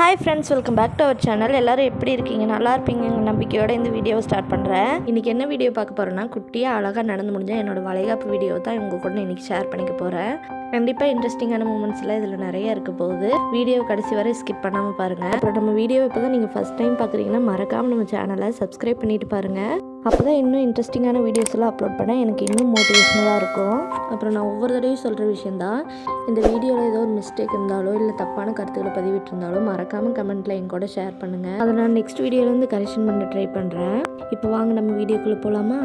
Hi friends welcome back to our channel எல்லோரும் எப்படி இருக்கீங்க? நல்லா இருப்பீங்க நம்பிக்கையோட இந்த வீடியோவை ஸ்டார்ட் பண்ணுறேன் இன்றைக்கி என்ன வீடியோ பார்க்க போகிறேன்னா குட்டியாக அழகாக நடந்து முடிஞ்சால் என்னோட வளைகாப்பு வீடியோ தான் உங்கள் கூட இன்றைக்கி ஷேர் பண்ணிக்க போகிறேன் கண்டிப்பாக இன்ட்ரெஸ்டிங்கான மூமெண்ட்ஸ்லாம் இதில் நிறைய இருக்க போகுது. வீடியோ கடைசி வரை ஸ்கிப் பண்ணாமல் பாருங்கள் அப்புறம் நம்ம வீடியோ இப்போ தான் நீங்கள் ஃபஸ்ட் டைம் பார்க்குறீங்கன்னா மறக்காமல் நம்ம சேனலை சப்ஸ்கிரைப் பண்ணிட்டு பாருங்கள் அப்போ தான் இன்னும் இன்ட்ரெஸ்டிங்கான வீடியோஸ் எல்லாம் அப்லோட் பண்ண எனக்கு இன்னும் மோட்டிவேஷனலாக இருக்கும். அப்புறம் நான் ஒவ்வொரு தடவையும் சொல்கிற விஷயந்தான் இந்த வீடியோவில் ஏதோ ஒரு மிஸ்டேக் இருந்தாலோ இல்லை தப்பான கருத்துக்களை பதிவிட்டிருந்தாலோ மறக்காமல் கமெண்ட்டில் என் கூட ஷேர் பண்ணுங்கள் அதை நான் நெக்ஸ்ட் வீடியோலேருந்து கரெக்ஷன் பண்ண ட்ரை பண்ணுறேன் இப்போ வாங்க நம்ம வீடியோக்குள்ளே போகலாமா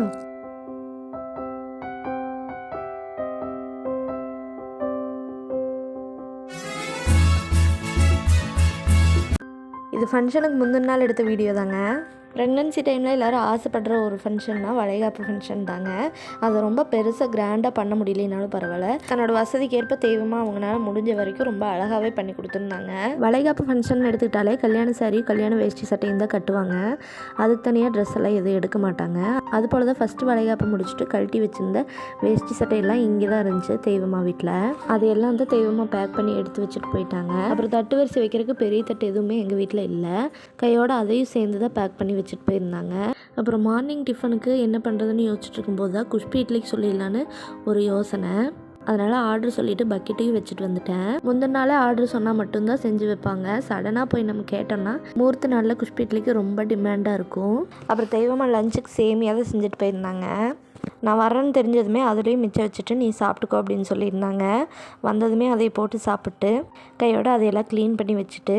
இது ஃபங்க்ஷனுக்கு முந்தின நாள் எடுத்த வீடியோ தாங்க. ப்ரெக்னன்சி டைமில் எல்லோரும் ஆசைப்படுற ஒரு ஃபங்க்ஷன்னா வளைகாப்பு ஃபங்க்ஷன் தாங்க. அதை ரொம்ப பெருசாக கிராண்டாக பண்ண முடியலனாலும் பரவாயில்ல. தன்னோட வசதிக்கு ஏற்ப தெய்வமாக அவங்களால முடிஞ்ச வரைக்கும் ரொம்ப அழகாகவே பண்ணி கொடுத்துருந்தாங்க. வளைகாப்பு ஃபங்க்ஷன் எடுத்துக்கிட்டாலே கல்யாண சாரி கல்யாண வேஷ்டி சட்டையும் தான் கட்டுவாங்க. அதுக்கு தனியாக ட்ரெஸ் எல்லாம் எதுவும் எடுக்க மாட்டாங்க. அது போல் தான் ஃபஸ்ட்டு வளைகாப்பு முடிச்சுட்டு கழட்டி வச்சிருந்த வேஷ்டி சட்டையெல்லாம் இங்கே தான் இருந்துச்சு தெய்வமா வீட்டில் அதையெல்லாம் வந்து தெய்வமாக பேக் பண்ணி எடுத்து வச்சுட்டு போயிட்டாங்க. அப்புறம் தட்டு வரிசை வைக்கிறதுக்கு பெரிய தட்டு எதுவுமே எங்கள் வீட்டில் இல்லை. கையோட அதையும் சேர்ந்து தான் பேக் பண்ணி வச்சுட்டு போயிருந்தாங்க. அப்புறம் மார்னிங் டிஃபனுக்கு என்ன பண்ணுறதுன்னு யோசிச்சுட்டு இருக்கும்போது தான் குஷ்பி இட்லிக்கு சொல்லிடலான்னு ஒரு யோசனை. அதனால் ஆர்டர் சொல்லிவிட்டு பக்கெட்டையும் வச்சுட்டு வந்துட்டேன். முந்தின நாளே ஆர்டர் சொன்னால் மட்டும்தான் செஞ்சு வைப்பாங்க. சடனாக போய் நம்ம கேட்டோம்னா மூர்த்த நாளில் குஷ்பி இட்லிக்கு ரொம்ப டிமாண்டாக இருக்கும். அப்புறம் தெய்வமாக லஞ்சுக்கு சேமியாக தான் செஞ்சுட்டு போயிருந்தாங்க. நான் வரேன்னு தெரிஞ்சதுமே அதுலேயும் மிச்சம் வச்சுட்டு நீ சாப்பிட்டுக்கோ அப்படின்னு சொல்லியிருந்தாங்க. வந்ததுமே அதை போட்டு சாப்பிட்டு கையோடு அதையெல்லாம் க்ளீன் பண்ணி வச்சுட்டு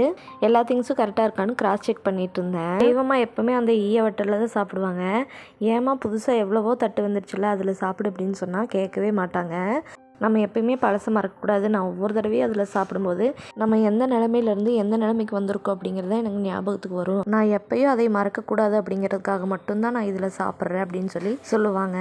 எல்லா திங்ஸும் கரெக்டாக இருக்கான்னு கிராஸ் செக் பண்ணிட்டு இருந்தேன். தெய்வமாக எப்போவுமே அந்த ஈய வட்டலில் தான் சாப்பிடுவாங்க. ஏமா புதுசாக எவ்வளவோ தட்டு வந்துருச்சுல அதில் சாப்பிடு அப்படின்னு சொன்னால் கேட்கவே மாட்டாங்க. நம்ம எப்பயுமே பழசை மறக்கக்கூடாது. நான் ஒவ்வொரு தடவையும் அதில் சாப்பிடும்போது நம்ம எந்த நிலமையிலேருந்து எந்த நிலைமைக்கு வந்திருக்கோம் அப்படிங்கிறத எனக்கு ஞாபகத்துக்கு வரும். நான் எப்பயும் அதை மறக்கக்கூடாது அப்படிங்கிறதுக்காக மட்டும்தான் நான் இதில் சாப்பிட்றேன் அப்படின்னு சொல்லி சொல்லுவாங்க.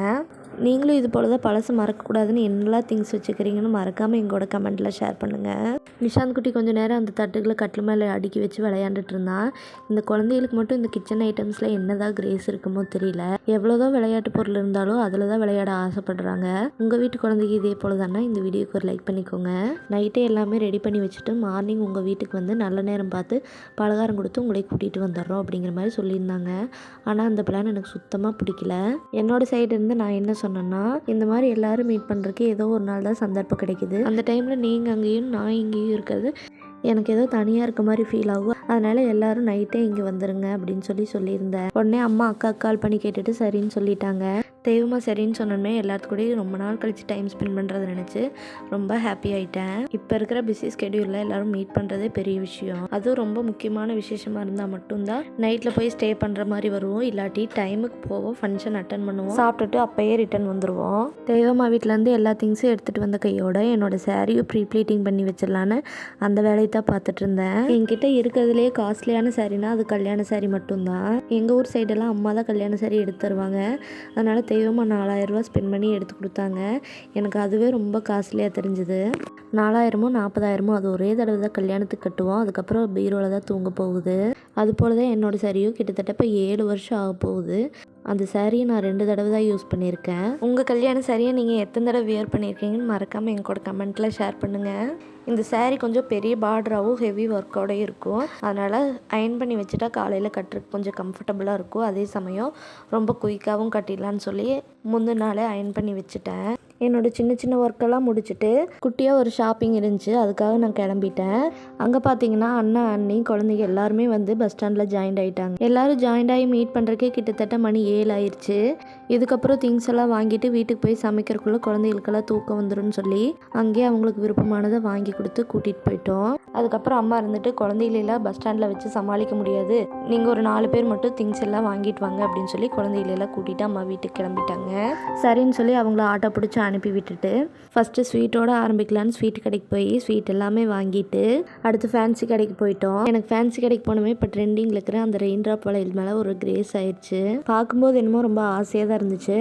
நீங்களும் இது போல் தான் பழசு மறக்கக்கூடாதுன்னு என்னெல்லாம் திங்ஸ் வச்சுக்கிறீங்கன்னு மறக்காமல் எங்களோட கமெண்ட்டில் ஷேர் பண்ணுங்கள் நிஷாந்த் குட்டி கொஞ்சம் நேரம் அந்த தட்டுகளை கட்டில் மேலே அடுக்கி வச்சு விளையாண்டுட்டு இருந்தான். இந்த குழந்தைகளுக்கு மட்டும் இந்த கிச்சன் ஐட்டம்ஸில் என்னதான் கிரேஸ் இருக்குமோ தெரியல. எவ்வளோதான் விளையாட்டு பொருள் இருந்தாலும் அதில் தான் விளையாட ஆசைப்படுறாங்க. உங்கள் வீட்டு குழந்தைக்கு இதே போல் தானே இந்த வீடியோக்கு ஒரு லைக் பண்ணிக்கோங்க. நைட்டே எல்லாமே ரெடி பண்ணி வச்சுட்டு மார்னிங் உங்கள் வீட்டுக்கு வந்து நல்ல நேரம் பார்த்து பலகாரம் கொடுத்து உங்களை கூட்டிகிட்டு வந்துடுறோம் அப்படிங்கிற மாதிரி சொல்லியிருந்தாங்க. ஆனால் அந்த பிளான் எனக்கு சுத்தமாக பிடிக்கல. என்னோட சைடு இருந்து நான் என்ன சொன்னேன்னா இந்த மாதிரி எல்லாரும் மீட் பண்ணுறதுக்கு ஏதோ ஒரு நாள் தான் சந்தர்ப்பம் கிடைக்குது. அந்த டைமில் நீங்கள் அங்கேயும் நான் இங்கேயும் இருக்கிறது எனக்கு ஏதோ தனியாக இருக்க மாதிரி ஃபீல் ஆகும். அதனால எல்லாரும் நைட்டே இங்கே வந்துருங்க அப்படின்னு சொல்லி சொல்லியிருந்தேன். உடனே அம்மா அக்கா கால் பண்ணி கேட்டுட்டு சரின்னு சொல்லிட்டாங்க. தெய்வமாக சரின்னு சொன்னோமே எல்லாத்துக்கூடயும் ரொம்ப நாள் கழித்து டைம் ஸ்பெண்ட் பண்ணுறதை நினச்சி ரொம்ப ஹாப்பி ஆகிட்டேன் இப்போ இருக்கிற பிஸி ஸ்கெடியூலில் எல்லோரும் மீட் பண்ணுறதே பெரிய விஷயம். அதுவும் ரொம்ப முக்கியமான விசேஷமாக இருந்தால் மட்டும்தான் நைட்டில் போய் ஸ்டே பண்ணுற மாதிரி வருவோம். இல்லாட்டி டைமுக்கு போவோம் ஃபங்க்ஷன் அட்டன் பண்ணுவோம். சாப்பிட்டுட்டு அப்போயே ரிட்டன் வந்துடுவோம் தெய்வமா வீட்டிலேருந்து எல்லா திங்ஸும் எடுத்துகிட்டு வந்த கையோட என்னோடய சாரியும் ப்ரீ ப்ளீட்டிங் பண்ணி வச்சிடலான்னு அந்த வேலையை தான் பார்த்துட்டு இருந்தேன். என்கிட்ட இருக்கிறதுலே காஸ்ட்லியான சாரினா அது கல்யாண சாரி மட்டும்தான். எங்கள் ஊர் சைடெல்லாம் அம்மா தான் கல்யாண சாரி எடுத்து தருவாங்க. அதனால் தெய்வமாக நாலாயிரரூவா ஸ்பெண்ட் பண்ணி எடுத்து கொடுத்தாங்க. எனக்கு அதுவே ரொம்ப காஸ்ட்லியாக தெரிஞ்சுது. நாலாயிரமோ நாற்பதாயிரமோ அது ஒரே தடவை தான் கல்யாணத்துக்கு கட்டுவோம். அதுக்கப்புறம் பீரோவில் தான் தூங்க போகுது. அது போல் தான் என்னோடய சரியும் கிட்டத்தட்ட இப்போ ஏழு வருஷம் ஆக போகுது. அந்த சாரியை நான் ரெண்டு தடவை தான் யூஸ் பண்ணியிருக்கேன். உங்கள் கல்யாண சாரியை நீங்கள் எத்தனை தடவை வியர் பண்ணியிருக்கீங்கன்னு மறக்காமல் என் கூட கமெண்ட்டில் ஷேர் பண்ணுங்கள் இந்த சேரீ கொஞ்சம் பெரிய பார்டராகவும் ஹெவி ஒர்க்கோடயும் இருக்கும். அதனால் அயன் பண்ணி வச்சுட்டா காலையில் கட்டுறதுக்கு கொஞ்சம் கம்ஃபர்டபுளாக இருக்கும். அதே சமயம் ரொம்ப குயிக்காகவும் கட்டிடலான்னு சொல்லி முந்தின நாளே அயன் பண்ணி வச்சுட்டேன். என்னோட சின்ன சின்ன ஒர்க்கெல்லாம் முடிச்சுட்டு குட்டியாக ஒரு ஷாப்பிங் இருந்துச்சு. அதுக்காக நான் கிளம்பிட்டேன். அங்கே பார்த்தீங்கன்னா அண்ணா அண்ணி குழந்தைங்க எல்லாருமே வந்து பஸ் ஸ்டாண்டில் ஜாயின்ட் ஆகிட்டாங்க எல்லாரும் ஜாயின்ட் ஆகி மீட் பண்ணுறக்கே கிட்டத்தட்ட மணி ஏழு ஆயிடுச்சு இதுக்கப்புறம் திங்ஸ் எல்லாம் வாங்கிட்டு வீட்டுக்கு போய் சமைக்கிறக்குள்ளே குழந்தைகளுக்கெல்லாம் தூக்கம் வந்துடும் சொல்லி அங்கேயே அவங்களுக்கு விருப்பமானதை வாங்கி கொடுத்து கூட்டிகிட்டு போயிட்டோம். அதுக்கப்புறம் அம்மா இருந்துட்டு குழந்தைகளெல்லாம் பஸ் ஸ்டாண்டில் வச்சு சமாளிக்க முடியாது. நீங்கள் ஒரு நாலு பேர் மட்டும் திங்ஸ் எல்லாம் வாங்கிட்டு வாங்க அப்படின்னு சொல்லி குழந்தைகளெல்லாம் கூட்டிகிட்டு அம்மா வீட்டுக்கு கிளம்பிட்டாங்க. சரின்னு சொல்லி அவங்கள ஆட்டோ பிடிச்சி அனுப்பி விட்டுட்டு ஃபஸ்ட்டு ஸ்வீட்டோட ஆரம்பிக்கலான்னு ஸ்வீட் கடைக்கு போய் ஸ்வீட் எல்லாமே வாங்கிட்டு அடுத்து ஃபேன்சி கடைக்கு போயிட்டோம். எனக்கு ஃபேன்சி கடைக்கு போனமே இப்போ ட்ரெண்டிங்கில் இருக்கிற அந்த ரெயின் ட்ராப் வளையல் மேலே ஒரு கிரேஸ் ஆயிடுச்சு. பார்க்கும்போது என்னமோ ரொம்ப ஆசையாக தான் இருந்துச்சு.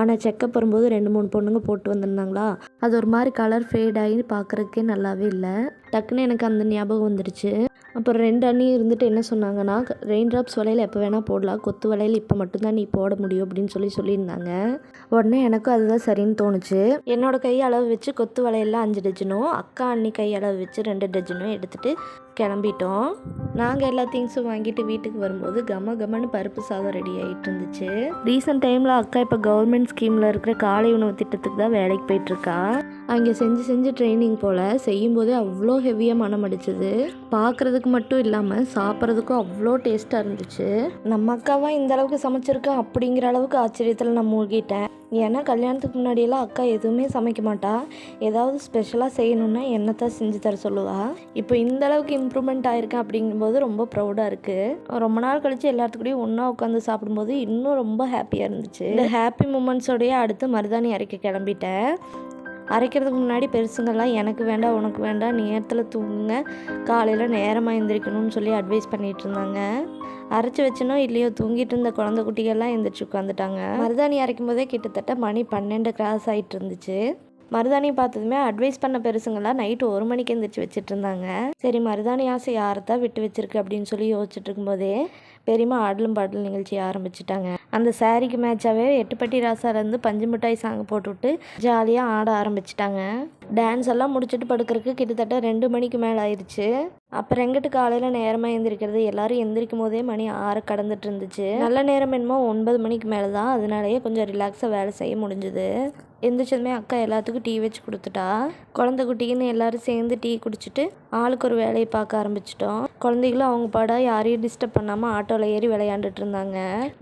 ஆனால் செக்கப் வரும்போது ரெண்டு மூணு பொண்ணுங்க போட்டு வந்திருந்தாங்களா? அது ஒரு மாதிரி கலர் ஃபேட் ஆகி பார்க்குறதுக்கே நல்லாவே இல்லை. டக்குன்னு எனக்கு அந்த ஞாபகம் வந்துடுச்சு அப்புறம் ரெண்டு அண்ணி இருந்துட்டு என்ன சொன்னாங்கன்னா ரெயின் ட்ராப்ஸ் வலையில் எப்போ வேணால் போடலாம். கொத்து வலையில் இப்போ மட்டும்தான் நீ போட முடியும் அப்படின்னு சொல்லி சொல்லியிருந்தாங்க. உடனே எனக்கும் அதுதான் சரின்னு தோணுச்சு. என்னோடய கை அளவு வச்சு கொத்து வலையெல்லாம் அஞ்சு டஜனும் அக்கா அண்ணி கை அளவு வச்சு ரெண்டு டஜனும் எடுத்துகிட்டு கிளம்பிட்டோம். நாங்கள் எல்லா திங்ஸும் வாங்கிட்டு வீட்டுக்கு வரும்போது கம கமன்னு பருப்பு சாதம் ரெடி ஆகிட்டு இருந்துச்சு. ரீசெண்ட் டைமில் அக்கா இப்போ கவர்மெண்ட் ஸ்கீமில் இருக்கிற காலை உணவு திட்டத்துக்கு தான் வேலைக்கு போயிட்டுருக்கா அங்கே செஞ்சு செஞ்சு ட்ரைனிங் போல் செய்யும்போதே அவ்வளோ ஹெவியாக மனம் அடிச்சது. பார்க்குறதுக்கு மட்டும் இல்லாமல் சாப்பிட்றதுக்கும் அவ்வளோ டேஸ்ட்டாக இருந்துச்சு. நம்ம அக்காவா இந்த அளவுக்கு சமைச்சிருக்கா அப்படிங்கிற அளவுக்கு ஆச்சரியத்தில் நான் மூழ்கிட்டேன். ஏன்னா கல்யாணத்துக்கு முன்னாடியெல்லாம் அக்கா எதுவுமே சமைக்க மாட்டா. ஏதாவது ஸ்பெஷலாக செய்யணுன்னா என்னத்தான் செஞ்சு தர சொல்லுவா. இப்போ இந்த அளவுக்கு இம்ப்ரூவ்மெண்ட் ஆயிருக்கேன் அப்படிங்கும்போது ரொம்ப ப்ரௌடாக இருக்குது ரொம்ப நாள் கழிச்சு எல்லாத்துக்கூடயும் ஒன்றா உட்காந்து சாப்பிடும்போது இன்னும் ரொம்ப ஹாப்பியாக இருந்துச்சு. இந்த ஹாப்பி மூமெண்ட்ஸோடய அடுத்து மருதாணி அரைக்க கிளம்பிட்டேன். அரைக்கிறதுக்கு முன்னாடி பெருசுங்கள்லாம் எனக்கு வேண்டாம் உனக்கு வேண்டாம் நேரத்தில் தூங்குங்க. காலையில் நேரமாக எழுந்திரிக்கணும்னு சொல்லி அட்வைஸ் பண்ணிகிட்டு இருந்தாங்க. அரைச்சி வச்சனோ இல்லையோ தூங்கிட்டு இருந்த குழந்தை குட்டிகள்லாம் எந்திரிச்சு உட்காந்துட்டாங்க மருதாணி அரைக்கும் போதே கிட்டத்தட்ட மணி பன்னெண்டு கிராஸ் ஆகிட்டு இருந்துச்சு. மருதாணி பார்த்ததுமே அட்வைஸ் பண்ண பெருசுங்களாம் நைட்டு ஒரு மணிக்கு எந்திரிச்சு வச்சுட்டு இருந்தாங்க. சரி மருதாணி ஆசை யாரைத்தான் விட்டு வச்சிருக்கு அப்படின்னு சொல்லி யோசிச்சுட்டு இருக்கும்போதே பெரியம்மா ஆடலும் பாடலும் நிகழ்ச்சி ஆரம்பிச்சிட்டாங்க. அந்த சாரிக்கு மேட்சாகவே எட்டுப்பட்டி ராசாலேருந்து பஞ்சு மிட்டாய் சாங் போட்டுவிட்டு ஜாலியாக ஆட ஆரம்பிச்சிட்டாங்க. டான்ஸ் எல்லாம் முடிச்சுட்டு படுக்கிறதுக்கு கிட்டத்தட்ட ரெண்டு மணிக்கு மேலே ஆயிடுச்சு அப்புறம் எங்கிட்டு காலையில் நேரமாக எழுந்திரிக்கிறது எல்லாரும் எந்திரிக்கும் போதே மணி ஆறு கடந்துட்டு இருந்துச்சு. நல்ல நேரம் என்னமோ ஒன்பது மணிக்கு மேலே தான். அதனாலேயே கொஞ்சம் ரிலாக்ஸாக வேலை செய்ய முடிஞ்சுது. எந்திரிச்சதுமே அக்கா எல்லாத்துக்கும் டீ வச்சு கொடுத்துட்டா. குழந்தை குட்டிக்குன்னு எல்லாரும் சேர்ந்து டீ குடிச்சிட்டு ஆளுக்கு ஒரு வேலையை பார்க்க ஆரம்பிச்சிட்டோம். குழந்தைகளும் அவங்க பாடா யாரையும் டிஸ்டர்ப் பண்ணாமல் ஆட்டோவில் ஏறி விளையாண்டுட்டு இருந்தாங்க.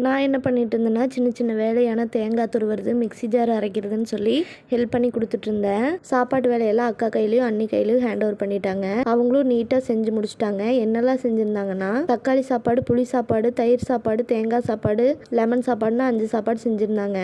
நான் என்ன பண்ணிட்டு இருந்தேன்னா சின்ன சின்ன வேலையான தேங்காய் துருவுறது மிக்ஸி ஜார் அரைக்கிறதுன்னு சொல்லி ஹெல்ப் பண்ணி கொடுத்துட்டு இருந்தேன். சாப்பாட்டு வேலையெல்லாம் அக்கா கையிலையும் அண்ணி கையிலையும் ஹேண்ட் ஓவர் பண்ணிட்டாங்க. அவங்களும் நீட்டாக செஞ்சு முடிச்சிட்டாங்க. என்னெல்லாம் செஞ்சுருந்தாங்கன்னா தக்காளி சாப்பாடு புளி சாப்பாடு தயிர் சாப்பாடு தேங்காய் சாப்பாடு லெமன் சாப்பாடுன்னு அஞ்சு சாப்பாடு செஞ்சுருந்தாங்க.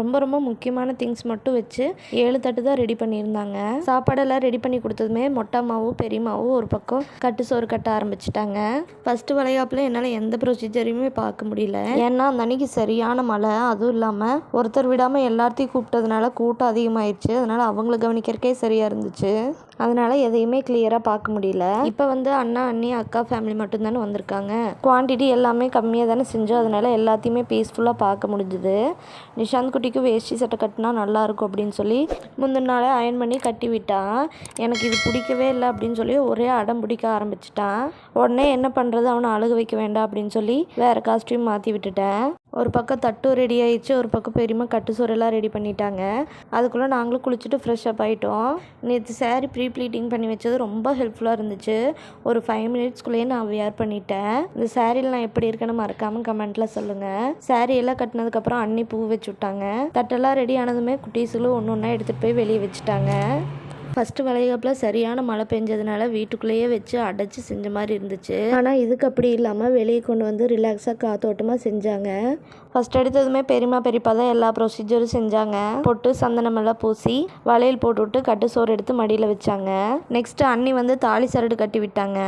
ரொம்ப ரொம்ப முக்கியமான திங்ஸ் மட்டும் வச்சு ஏழு தட்டு தான் ரெடி பண்ணியிருந்தாங்க. சாப்பாடெல்லாம் ரெடி பண்ணி கொடுத்ததுமே மொட்டை மாவும் பெரிய பெரியம்மாவும் ஒரு பக்கம் கட்டு சோறு கட்ட ஆரம்பிச்சிட்டாங்க. ஃபஸ்ட்டு வளைகாப்பில் என்னால் எந்த ப்ரொசீஜரையுமே பார்க்க முடியல. ஏன்னா அந்த அன்னைக்கு சரியான மழை. அதுவும் இல்லாமல் ஒருத்தர் விடாமல் எல்லாத்தையும் கூப்பிட்டதுனால கூட்டம் அதிகமாயிடுச்சு அதனால் அவங்கள கவனிக்கிறக்கே சரியாக இருந்துச்சு. அதனால எதையுமே கிளியராக பார்க்க முடியல. இப்போ வந்து அண்ணா அண்ணி அக்கா ஃபேமிலி மட்டும்தானே வந்திருக்காங்க. குவான்டிட்டி எல்லாமே கம்மியாக தானே செஞ்சோம். அதனால எல்லாத்தையுமே பீஸ்ஃபுல்லாக பார்க்க முடிஞ்சுது. நிஷாந்த் குட்டிக்கு வேஷ்டி சட்டை கட்டினா நல்லாயிருக்கும் அப்படின்னு சொல்லி முந்தின நாளே அயன் பண்ணி கட்டி விட்டான். எனக்கு இது பிடிக்கவே இல்லை அப்படின்னு சொல்லி ஒரே அடம் பிடிக்க ஆரம்பிச்சிட்டான். உடனே என்ன பண்ணுறது அவனை அழுக வைக்க வேண்டாம் அப்படின்னு சொல்லி வேறு காஸ்ட்யூம் மாற்றி விட்டுட்டேன். ஒரு பக்கம் தட்டும் ரெடி ஆயிடுச்சு ஒரு பக்கம் பெரியம்மா கட்டு சோறெல்லாம் ரெடி பண்ணிட்டாங்க. அதுக்குள்ளே நாங்களும் குளிச்சுட்டு ஃப்ரெஷ் அப் ஆகிட்டோம் நேற்று சேரீ ப்ரீ ப்ளீட்டிங் பண்ணி வச்சது ரொம்ப ஹெல்ப்ஃபுல்லாக இருந்துச்சு. ஒரு ஃபைவ் மினிட்ஸ்க்குள்ளேயே நான் வியர் பண்ணிட்டேன். இந்த சாரியில் நான் எப்படி இருக்கேன்னு மறக்காமல் கமெண்ட்டில் சொல்லுங்கள் சேரீ எல்லாம் கட்டினதுக்கப்புறம் அன்னி பூ வச்சு விட்டாங்க. தட்டெல்லாம் ரெடி ஆனதுமே குட்டீஸுகளும் ஒன்று ஒன்றா எடுத்துகிட்டு போய் வெளியே வச்சுட்டாங்க. ஃபஸ்ட்டு வளைகாப்பில் சரியான மழை பெஞ்சதுனால வீட்டுக்குள்ளேயே வச்சு அடைச்சி செஞ்ச மாதிரி இருந்துச்சு. ஆனால் இதுக்கு அப்படி இல்லாமல் வெளியே கொண்டு வந்து ரிலாக்ஸாக காத்தோட்டமாக செஞ்சாங்க. ஃபஸ்ட் எடுத்ததுமே பெரியம்மா பெரியப்பா தான் எல்லா ப்ரொசீஜரும் செஞ்சாங்க. பொட்டு சந்தனம் எல்லாம் பூசி வளையல் போட்டுவிட்டு கட்டு சோறு எடுத்து மடியில் வச்சாங்க. நெக்ஸ்ட்டு அண்ணி வந்து தாலி சரடு கட்டி விட்டாங்க.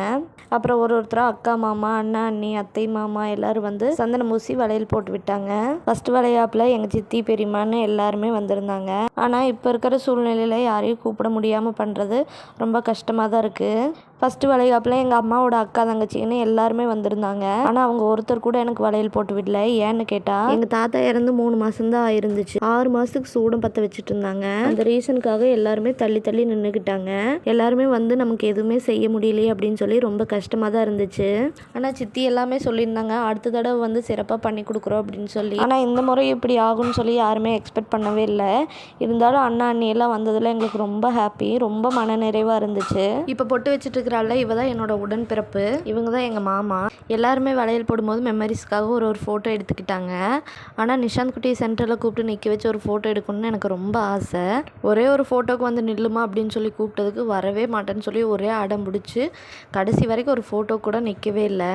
அப்புறம் ஒரு ஒருத்தராக அக்கா மாமா அண்ணா அண்ணி அத்தை மாமா எல்லாரும் வந்து சந்தனம் பூசி வளையல் போட்டு விட்டாங்க. ஃபர்ஸ்ட் வளையாப்பில் எங்கள் சித்தி பெரியம்மான்னு எல்லாருமே வந்திருந்தாங்க. ஆனால் இப்போ இருக்கிற சூழ்நிலையில் யாரையும் கூப்பிட தெரியாமல் பண்ணுறது ரொம்ப கஷ்டமாக தான் இருக்குது ஃபஸ்ட்டு வளைகாப்பில் எங்கள் அம்மாவோட அக்கா தங்கச்சின்னு எல்லாருமே வந்திருந்தாங்க. ஆனால் அவங்க ஒருத்தர் கூட எனக்கு வளையல் போட்டு விடல. ஏன்னு கேட்டால் எங்கள் தாத்தா இறந்து மூணு மாதம்தான் ஆயிருந்துச்சு. ஆறு மாதத்துக்கு சூடம் பற்ற வச்சுட்டு இருந்தாங்க. அந்த ரீசனுக்காக எல்லாருமே தள்ளி தள்ளி நின்றுக்கிட்டாங்க எல்லாருமே வந்து நமக்கு எதுவுமே செய்ய முடியலையே அப்படின்னு சொல்லி ரொம்ப கஷ்டமாக தான் இருந்துச்சு. ஆனால் சித்தி எல்லாமே சொல்லியிருந்தாங்க. அடுத்த தடவை வந்து சிறப்பாக பண்ணி கொடுக்குறோம் அப்படின்னு சொல்லி. ஆனால் இந்த முறை இப்படி ஆகும்னு சொல்லி யாருமே எக்ஸ்பெக்ட் பண்ணவே இல்லை. இருந்தாலும் அண்ணா அண்ணியெல்லாம் வந்ததில் எங்களுக்கு ரொம்ப ஹாப்பி ரொம்ப மன நிறைவாக இருந்துச்சு. இப்போ பொட்டு வச்சுட்டு இருக்கிறாள் இவ தான் என்னோட உடன்பிறப்பு. இவங்க தான் எங்கள் மாமா. எல்லாருமே வளையல் போடும்போது மெமரிஸ்க்காக ஒரு ஒரு ஃபோட்டோ எடுத்துக்கிட்டாங்க. ஆனால் நிஷாந்த் குட்டியை சென்டரில் கூப்பிட்டு நிற்க வச்சு ஒரு ஃபோட்டோ எடுக்கணும்னு எனக்கு ரொம்ப ஆசை. ஒரே ஒரு ஃபோட்டோக்கு வந்து நில்லுமா அப்படின்னு சொல்லி கூப்பிட்டதுக்கு வரவே மாட்டேன்னு சொல்லி ஒரே அடம் பிடிச்சி கடைசி வரைக்கும் ஒரு ஃபோட்டோ கூட நிற்கவே இல்லை.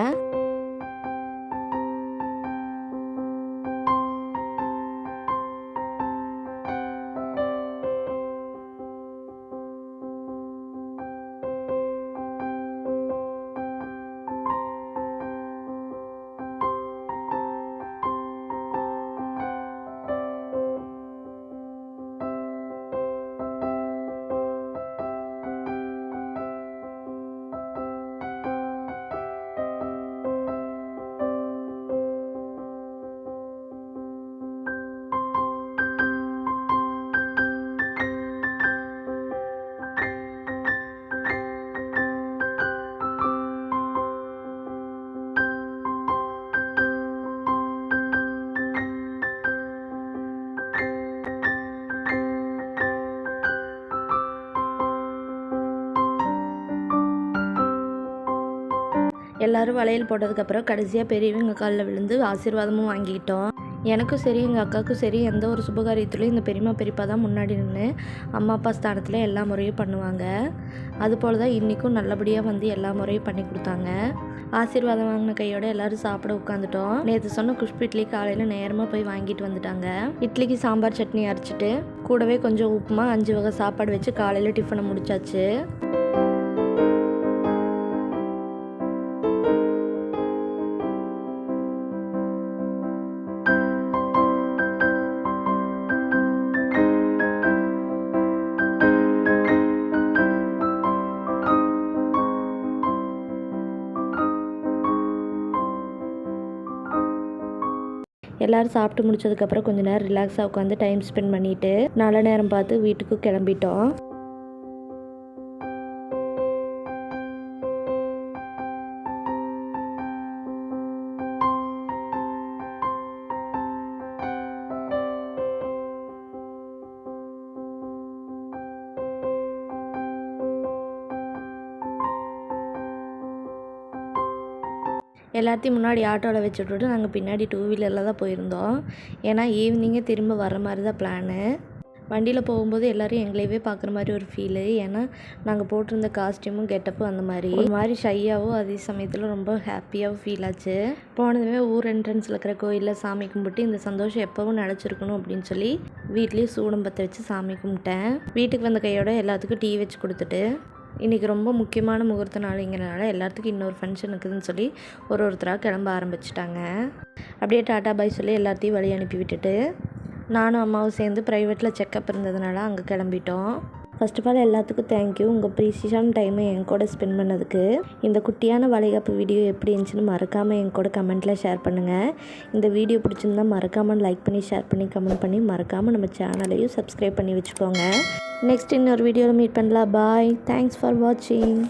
எல்லோரும் வளையல் போட்டதுக்கப்புறம் கடைசியாக பெரியவங்க காலில் விழுந்து ஆசீர்வாதமும் வாங்கிக்கிட்டோம். எனக்கும் சரி எங்கள் அக்காவுக்கும் சரி எந்த ஒரு சுபகாரியத்துலையும் இந்த பெரியம்மா பெரியப்பா தான் முன்னாடி நின்று அம்மா அப்பா ஸ்தானத்தில் எல்லா முறையும் பண்ணுவாங்க. அதுபோல் தான் இன்றைக்கும் நல்லபடியாக வந்து எல்லா முறையும் பண்ணி கொடுத்தாங்க. ஆசீர்வாதம் வாங்கின கையோட எல்லாரும் சாப்பிட உட்காந்துட்டோம் நேற்று சொன்ன குஷ்பு இட்லி காலையில் நேரமாக போய் வாங்கிட்டு வந்துட்டாங்க. இட்லிக்கு சாம்பார் சட்னி அரைச்சிட்டு கூடவே கொஞ்சம் உப்புமா அஞ்சு வகை சாப்பாடு வச்சு காலையில் டிஃபனை முடிச்சாச்சு. எல்லோரும் சாப்பிட்டு முடிச்சதுக்கப்புறம் கொஞ்ச நேரம் ரிலாக்ஸாக உட்காந்து டைம் ஸ்பெண்ட் பண்ணிவிட்டு நல்ல நேரம் பார்த்து வீட்டுக்கு கிளம்பிட்டோம். எல்லாத்தையும் முன்னாடி ஆட்டோவில் வச்சு விட்டுட்டு நாங்கள் பின்னாடி டூ வீலரில் தான் போயிருந்தோம். ஏன்னா ஈவினிங்கே திரும்ப வர மாதிரி தான் பிளானு வண்டியில் போகும்போது எல்லோரும் எங்களையவே பார்க்குற மாதிரி ஒரு ஃபீலு ஏன்னா நாங்கள் போட்டிருந்த காஸ்டியூமும் கெட்டப்பும் அந்த மாதிரி. ஒரு மாதிரி ஷையாகவும் அதே சமயத்தில் ரொம்ப ஹாப்பியாகவும் ஃபீல் ஆச்சு. போனதுமே ஊர் என்ட்ரன்ஸில் இருக்கிற கோயிலில் சாமி கும்பிட்டு இந்த சந்தோஷம் எப்போவும் நினச்சிருக்கணும் அப்படின்னு சொல்லி வீட்லேயும் சூடம் பற்ற வச்சு சாமி கும்பிட்டேன். வீட்டுக்கு வந்த கையோட எல்லாத்துக்கும் டீ வச்சு கொடுத்துட்டு இன்றைக்கி ரொம்ப முக்கியமான முகூர்த்த நாளுங்கிறனால எல்லாத்துக்கும் இன்னொரு ஃபங்க்ஷன் இருக்குதுன்னு சொல்லி ஒரு ஒருத்தராக கிளம்ப ஆரம்பிச்சிட்டாங்க. அப்படியே டாட்டா பாய் சொல்லி எல்லாத்தையும் வழி அனுப்பி விட்டுட்டு நானும் அம்மாவும் சேர்ந்து ப்ரைவேட்டில் செக்கப் இருந்ததுனால அங்கே கிளம்பிட்டோம். ஃபர்ஸ்ட் ஆஃப் ஆல் எல்லாத்துக்கும் தேங்க்யூ உங்கள் ப்ரீசியஸான டைமை என் கூட ஸ்பெண்ட் பண்ணதுக்கு. இந்த குட்டியான வளைகாப்பு வீடியோ எப்படி இருந்துச்சுன்னு மறக்காமல் என் கூட கமெண்ட்டில் ஷேர் பண்ணுங்கள் இந்த வீடியோ பிடிச்சிருந்தா மறக்காமல் லைக் பண்ணி ஷேர் பண்ணி கமெண்ட் பண்ணி மறக்காமல் நம்ம சேனலையும் சப்ஸ்கிரைப் பண்ணி வச்சுக்கோங்க. நெக்ஸ்ட் இன்னொரு வீடியோவில் மீட் பண்ணலாம். பாய் தேங்க்ஸ் ஃபார் வாட்சிங்